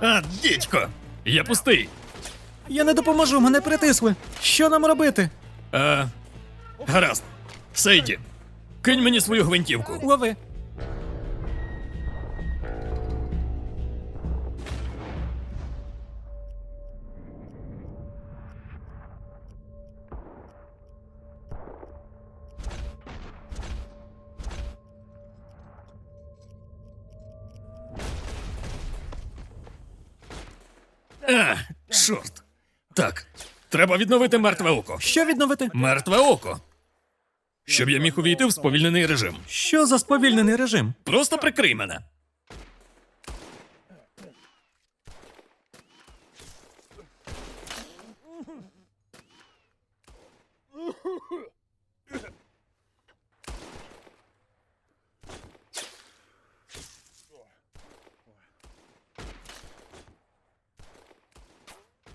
А, дідько! Я пустий. Я не допоможу, мене притисли. Що нам робити? Е, гаразд. Сейді, кинь мені свою гвинтівку. Лови. А, чорт. Так, треба відновити мертве око. Що відновити? Мертве око. Щоб я міг увійти в сповільнений режим. Що за сповільнений режим? Просто прикрий мене.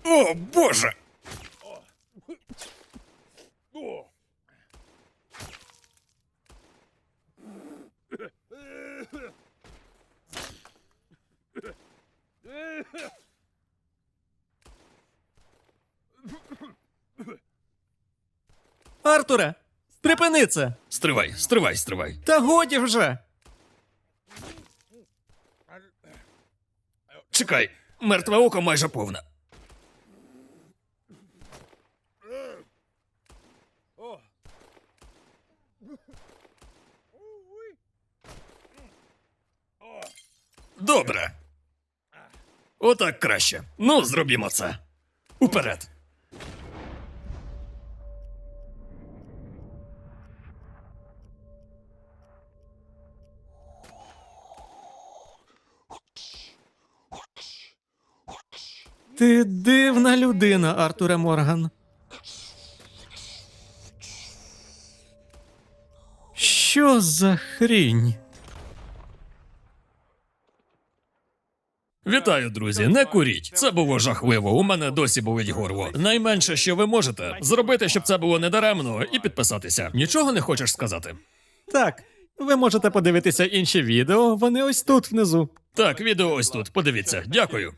О, Боже! Артуре, припини це. Стривай, стривай, стривай. Та годі вже. Чекай, мертве око майже повне. Добре. Отак краще. Ну, зробімо це. Уперед. Ти дивна людина, Артуре Морган. Що за хрінь? Вітаю, друзі. Не куріть. Це було жахливо. У мене досі болить горло. Найменше, що ви можете, зробити, щоб це було недаремно, і підписатися. Нічого не хочеш сказати? Так, ви можете подивитися інші відео, вони ось тут внизу. Так, відео ось тут. Подивіться. Дякую.